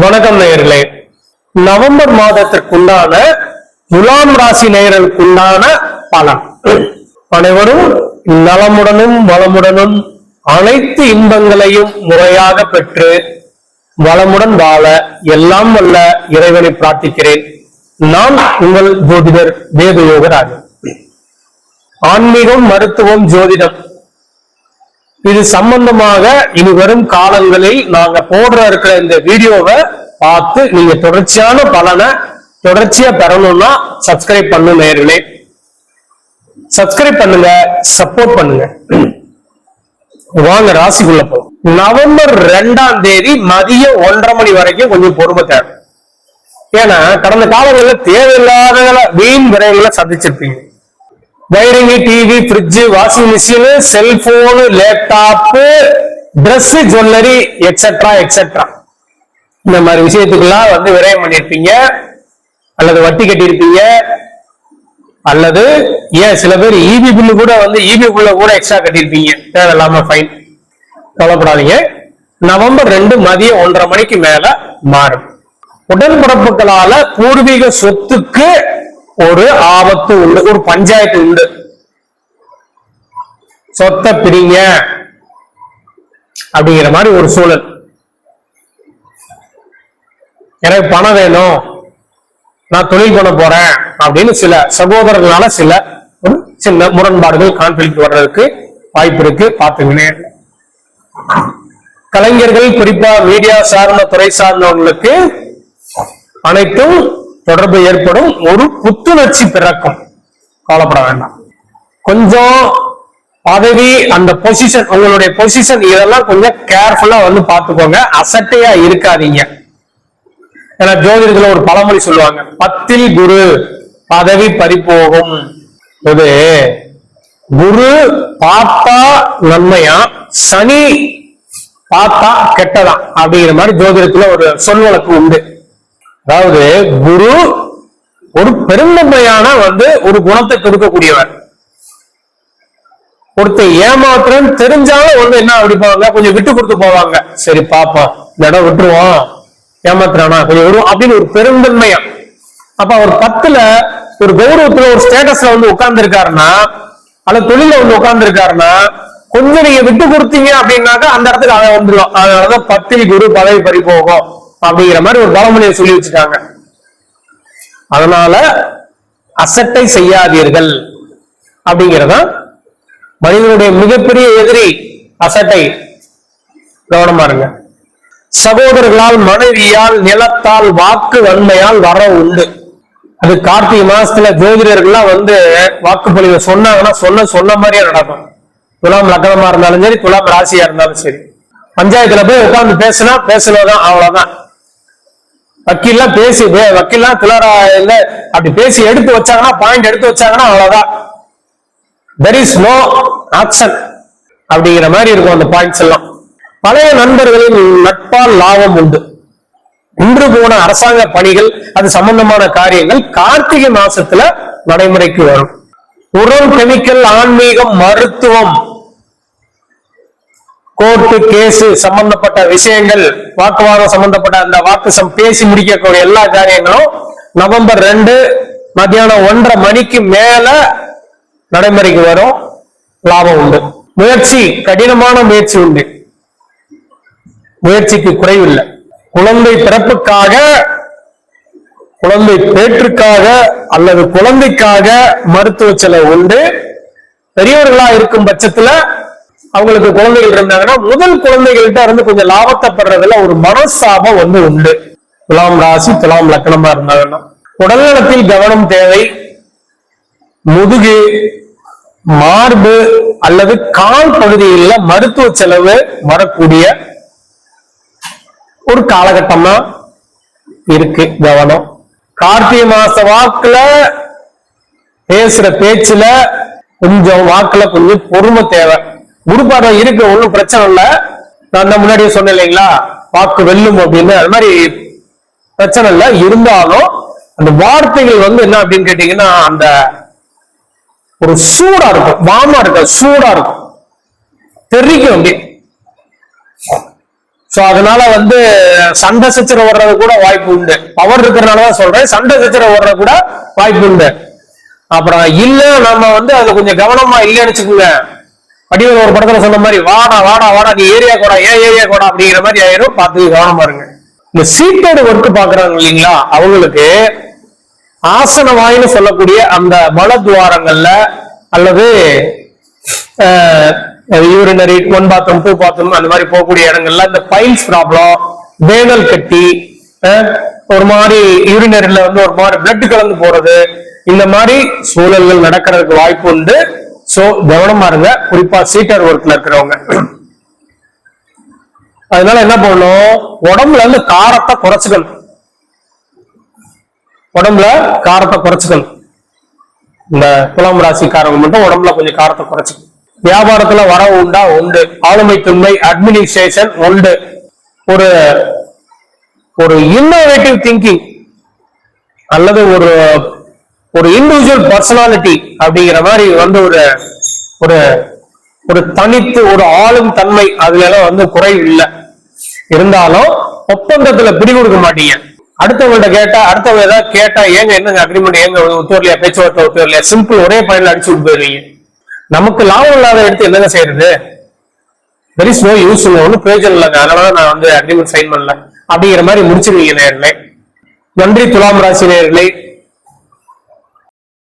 வணக்கம் நேயர்களே. நவம்பர் மாதத்திற்குண்டான துலாம் ராசி நேயர்களுக்குண்டான பலன். அனைவரும் நலமுடனும் வளமுடனும் அனைத்து இன்பங்களையும் முறையாக பெற்று வளமுடன் வாழ எல்லாம் வல்ல இறைவனை பிரார்த்திக்கிறேன். நான் உங்கள் ஜோதிடர் வேதயோகராஜன். ஆன்மீகம் மருத்துவம் ஜோதிடம் இது சம்பந்தமாக இனி வரும் காலங்களில் நாங்க போடுற இருக்கிற இந்த வீடியோவை பார்த்து நீங்க தொடர்ச்சியான பலனை தொடர்ச்சியா பெறணும்னா சப்ஸ்கிரைப் பண்ணு நேர்களே சப்ஸ்கிரைப் பண்ணுங்க சப்போர்ட் பண்ணுங்க. வாங்க ராசிக்குள்ள போ நவம்பர் ரெண்டாம் தேதி மதியம் ஒன்றரை மணி வரைக்கும் கொஞ்சம் பொறுமை தேவை. ஏன்னா கடந்த காலங்களில் தேவையில்லாத வீண் விரைவுகளை சந்திச்சிருப்பீங்க. Wiring TV fridge washing machine cellphone laptop dress jewellery etcetera etcetera இந்த மாதிரி விஷயத்துக்கெல்லாம் வந்து விரயம் பண்ணியிருப்பீங்க. அல்லது வட்டி கட்டியிருப்பீங்க. அல்லது ஏன் சில பேர் இபி பில்லு கூட வந்து இபி பில்ல கூட எக்ஸ்ட்ரா கட்டியிருப்பீங்க. தேவையில்லாம ஃபைன் கவலைப்படாதீங்க. நவம்பர் ரெண்டு மதியம் ஒன்றரை மணிக்கு மேல மாறும். உடன்பிறப்புகளால பூர்வீக சொத்துக்கு ஒரு ஆபத்து உண்டு ஒரு பஞ்சாயத்து உண்டு. சொத்தை பிரிங்க அப்படிங்கிற மாதிரி ஒரு சூழல். எனக்கு பணம் வேணும் நான் தொழில் பண்ண போறேன் அப்படின்னு சில சகோதரர்களால சில ஒரு சின்ன முரண்பாடுகள் கான்ஃபிளிக் வர்றதுக்கு வாய்ப்பு இருக்கு பாத்துக்கினே கலைஞர்கள் குறிப்பா மீடியா சார்ந்த துறை சார்ந்தவங்களுக்கு அனைத்தும் தொடர்பு ஏற்படும் ஒரு புத்துணர்ச்சி பிறக்கும். கவலைப்பட வேண்டாம். கொஞ்சம் பதவி அந்த பொசிஷன் உங்களுடைய பொசிஷன் இதெல்லாம் கொஞ்சம் கேர்ஃபுல்லா வந்து பாத்துக்கோங்க அசட்டையா இருக்காதீங்க. ஏன்னா ஜோதிடத்துல ஒரு பழமொழி சொல்லுவாங்க பத்தில் குரு பதவி பறிபோகும். இது குரு பார்த்தா நன்மையா சனி பார்த்தா கெட்டதா அப்படிங்கிற மாதிரி ஜோதிடத்துல ஒரு சொல் வழக்கு உண்டு. அதாவது குரு ஒரு பெருந்தன்மையான வந்து ஒரு குணத்தை கொடுக்கக்கூடியவர். ஒருத்தர் ஏமாத்துறன்னு தெரிஞ்சாலும் வந்து என்ன அப்படிப்பாங்க கொஞ்சம் விட்டு கொடுத்து போவாங்க. சரி பாப்பா இந்த இடம் விட்டுருவோம். ஏமாத்துறானா? கொஞ்சம் விடுவோம் அப்படின்னு ஒரு பெருந்தன்மையா. அப்ப அவர் பத்துல ஒரு கௌரவத்துல ஒரு ஸ்டேட்டஸ்ல வந்து உட்கார்ந்து இருக்காருன்னா அல்ல தொழில வந்து உட்கார்ந்து இருக்காருன்னா கொஞ்சம் நீங்க விட்டு கொடுத்தீங்க அப்படின்னாக்கா அந்த இடத்துக்கு அவன் வந்துடும் அதனாலதான் பத்தில் குரு பதவி பறி போகும் அப்படிங்கிற மாதிரி ஒரு பழமொழியை சொல்லி வச்சுட்டாங்க. அதனால அசட்டை செய்யாதீர்கள் அப்படிங்கிறதா மனிதனுடைய மிகப்பெரிய எதிரி அசட்டை. கவனமா இருங்க சகோதரர்களால் மனைவியால் நிலத்தால் வாக்கு வன்மையால் வர உண்டு. அது கார்த்திகை மாசத்துல ஜோதிடர்கள்லாம் வந்து வாக்குப்பொழிவை சொன்னாங்கன்னா சொன்ன சொன்ன மாதிரியே நடக்கும். துலாம் லக்னமா இருந்தாலும் சரி துலாம் ராசியா இருந்தாலும் சரி. பஞ்சாயத்துல போய் உட்கார்ந்து பேசினா பேசுனதான் அவ்வளவுதான். வக்கீல்லாம் பேசி வக்கீல்லாம் திலரா இல்ல அப்படி பேசி எடுத்து வச்சாங்கன்னா பாயிண்ட் எடுத்து வச்சாங்கன்னா அவ்வளவுதான். தெர் இஸ் நோ ஆப்ஷன் அப்படிங்கிற மாதிரி இருக்கும் அந்த பாயிண்ட்ஸ் எல்லாம். பழைய நண்பர்களின் நட்பால் லாபம் உண்டு. இன்று போன அரசாங்க பணிகள் அது சம்பந்தமான காரியங்கள் கார்த்திகை மாசத்துல நடைமுறைக்கு வரும். உரம் கெமிக்கல் ஆன்மீகம் மருத்துவம் கோர்ட்டு கேஸ் சம்பந்தப்பட்ட விஷயங்கள் வாக்குவாதம் சம்பந்தப்பட்ட அந்த வாக்கு சம் பேசி முடிக்கக்கூடிய எல்லா காரியங்களும் நவம்பர் ரெண்டு மத்தியானம் ஒன்றரை மணிக்கு மேல நடைமுறைக்கு வரும். லாபம் உண்டு. முயற்சி கடினமான முயற்சி உண்டு. முயற்சிக்கு குறைவில்லை குழந்தை பிறப்புக்காக குழந்தை பேற்றுக்காக அல்லது குழந்தைக்காக மருத்துவ செலவு உண்டு. பெரியவர்களா இருக்கும் பட்சத்துல அவங்களுக்கு குழந்தைகள் இருந்தாங்கன்னா முதல் குழந்தைகள்கிட்ட இருந்து கொஞ்சம் லாபத்தை பெறதுல ஒரு மனசாபம் வந்து உண்டு. துலாம் ராசி துலாம் லக்னமா இருந்தாங்கன்னா. உடல்நலத்தில் கவனம் தேவை. முதுகு மார்பு அல்லது கால் பகுதியில் மருத்துவ செலவு வரக்கூடிய ஒரு காலகட்டமா இருக்கு கவனம். கார்த்திகை மாச வாக்குல பேசுற பேச்சுல கொஞ்சம் வாக்குல கொஞ்சம் பொறுமை தேவை. குருபாதம் இருக்கு ஒண்ணும் பிரச்சனை இல்ல. நான் தான் முன்னாடியே சொன்னேன் இல்லைங்களா? வாக்கு வெல்லும் அப்படின்னு. அது மாதிரி பிரச்சனை இல்ல. இருந்தாலும் அந்த வார்த்தைகள் வந்து என்ன அப்படின்னு கேட்டீங்கன்னா அந்த ஒரு சூடா இருக்கும். வாமா இருக்கும் சூடா இருக்கும். தெரிக்கும் அப்படி. சோ அதனால வந்து சண்டை சச்சரவு வர்றது கூட வாய்ப்பு உண்டு. பவர் இருக்கிறனாலதான் சொல்றேன். சண்டை சச்சரவு வர்றது கூட வாய்ப்பு உண்டு. அப்புறம் இல்ல நம்ம வந்து அது கொஞ்சம் கவனமா இல்லைன்னு வச்சுக்கோங்க. வடிவேல் ஒரு படத்துல சொன்ன மாதிரி வாடா வாடா வாடா நீ ஏரியா கோடா ஏன் ஏரியா கோடா? அப்படிங்கிற மாதிரி ஆயிரும். பார்த்து கவனமா இருங்க. இந்த சீட்டோட ஒர்க் பாக்குறாங்க இல்லைங்களா? அவங்களுக்கு ஆசன வாயின்னு சொல்லக்கூடிய அந்த மலத்வாரங்கள்ல அல்லது urinary one bathroom two bathroom அந்த மாதிரி போகக்கூடிய இடங்கள்ல இந்த பைல்ஸ் ப்ராப்ளம் வேனல் கட்டி ஒரு மாதிரி யூரினரில வந்து ஒரு மாதிரி பிளட் கலந்து போறது இந்த மாதிரி சூழல்கள் நடக்கிறதுக்கு வாய்ப்பு உண்டு. சோ கவனமா இருங்க. குறிப்பா சீட்டர் ஒர்க்ல இருக்கிறவங்க. அதனால என்ன பண்ணணும்? உடம்புல இருந்து காரத்தை குறைச்சுக்கணும். உடம்புல காரத்தை குறைச்சுக்கணும். இந்த துலாம் ராசிக்காரங்க மட்டும் உடம்புல கொஞ்சம் காரத்தை குறைச்சுக்கணும். வியாபாரத்துல வரவு உண்டா? உண்டு. ஆளுமை தன்மை அட்மினிஸ்ட்ரேஷன் உண்டு. ஒரு ஒரு இன்னோவேட்டிவ் திங்கிங் அல்லது ஒரு ஒரு இண்டிவிஜுவல் பர்சனாலிட்டி அப்படிங்கிற மாதிரி வந்து ஒரு ஒரு ஒரு தனித்து ஒரு ஆளும் தன்மை அதுல எல்லாம் வந்து குறைவு இல்லை இருந்தாலும் ஒப்பந்தத்துல பிடி கொடுக்க மாட்டீங்க. அடுத்தவங்கள்ட்ட கேட்டா அடுத்தவங்க ஏதாவது கேட்டா ஏங்க என்னங்க அக்ரிமெண்ட் ஏங்க ஒத்துவரலையா பேச்சுவார்த்தை ஒத்து வரலையா சிம்பிள் ஒரே பயனில் அடிச்சு விட்டு போயிருவீங்க. நமக்கு லாபம் இல்லாத எடுத்து என்னங்க செய்யறது? வெரி ஸ்லோ யூஸ் ஒன்றும் பிரயோஜனம் இல்லைங்க. அதனாலதான் நான் வந்து அக்ரிமெண்ட் சைன் பண்ணல. அப்படிங்கிற மாதிரி முடிச்சிருவீங்க நேர்களே. நன்றி துலாம் ராசி நேர்களே.